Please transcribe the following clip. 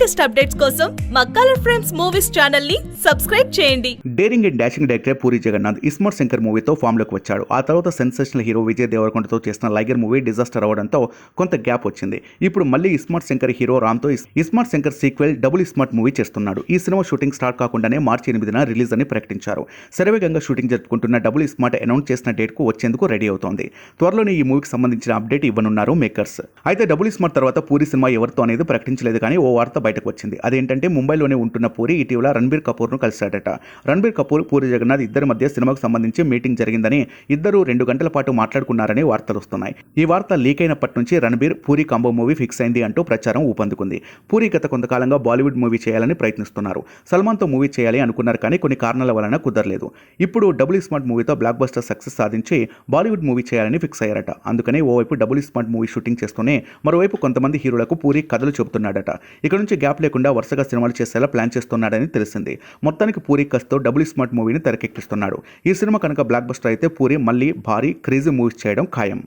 Latest updates కోసం మా colour frames movies ఛానల్ని సబ్స్క్రైబ్ చేయండి. Daring and dashing director Puri Jagannadh iSmart Shankar మూవీతో ఫామ్లోకి వచ్చాడు. ఆ తర్వాత సెన్సేషనల్ హీరో విజయ్ దేవరకొండతో చేసిన లైగర్ మూవీ డిజాస్టర్ అవడంతో కొంత గ్యాప్ వచ్చింది. ఇప్పుడు మళ్ళీ ఇస్మార్ట్ శంకర్ హీరో రామ్తో తో iSmart Shankar sequel double iSmart movie చేస్తున్నాడు. ఈ సినిమా షూటింగ్ స్టార్ట్ కాకుండానే మార్చి ఎనిమిదిన రిలీజ్ అని ప్రకటించారు. శరవేగంగా షూటింగ్ జరుపుకుంటున్న డబుల్ ఇస్మార్ట్ అనౌన్స్ చేసిన డేట్కు వచ్చేందుకు రెడీ అవుతోంది. త్వరలోనే ఈ మూవీకి సంబంధించిన అప్డేట్ ఇవ్వనున్నారు మేకర్స్. అయితే డబుల్ ఇస్మార్ట్ తర్వాత పూరి సినిమా ఎవరితో అనేది ప్రకటించలేదు కానీ ఓ వార్త బయటకు వచ్చింది అదేంటంటే ముంబైలోనే ఉంటున్న పూరి ఇటీవల రణబీర్ కపూర్ను కలిశాడట. రణబీర్ కపూర్ పూరి జగన్నాథ్ ఇద్దరి మధ్య సినిమాకు సంబంధించి మీటింగ్ జరిగిందని ఇద్దరు రెండు గంటల పాటు మాట్లాడుకున్నారని వార్తలు వస్తున్నాయి. ఈ వార్త లీక్ అయినప్పటి నుంచి Ranbir Puri combo movie fix అయింది అంటూ ప్రచారం ఊపందుకుంది. పూరి గత కొంతకాలంగా బాలీవుడ్ మూవీ చేయాలని ప్రయత్నిస్తున్నారు. సల్మాన్తో మూవీ చేయాలి అనుకున్నారు కానీ కొన్ని కారణాల వలన కుదరలేదు. ఇప్పుడు డబుల్ స్మార్ట్ మూవీతో బ్లాక్ బస్టర్ సక్సెస్ సాధించి బాలీవుడ్ మూవీ చేయాలని ఫిక్స్ అయ్యారట. అందుకనే ఓవైపు డబుల్ స్మార్ట్ మూవీ షూటింగ్ చేస్తూనే మరోవైపు కొంతమంది హీరోలకు పూరి కథలు చెబుతున్నాడట. ఇక నుంచి గ్యాప్ లేకుండా వరుసగా సినిమాలు చేసేలా ప్లాన్ చేస్తున్నాడని తెలిసింది. మొత్తానికి పూరి కస్తో డబుల్ స్మార్ట్ మూవీని తెరకెక్కిస్తున్నాడు. ఈ సినిమా కనుక బ్లాక్ బస్టర్ అయితే పూరి మళ్ళీ భారీ క్రేజీ మూవీస్ చేయడం ఖాయం.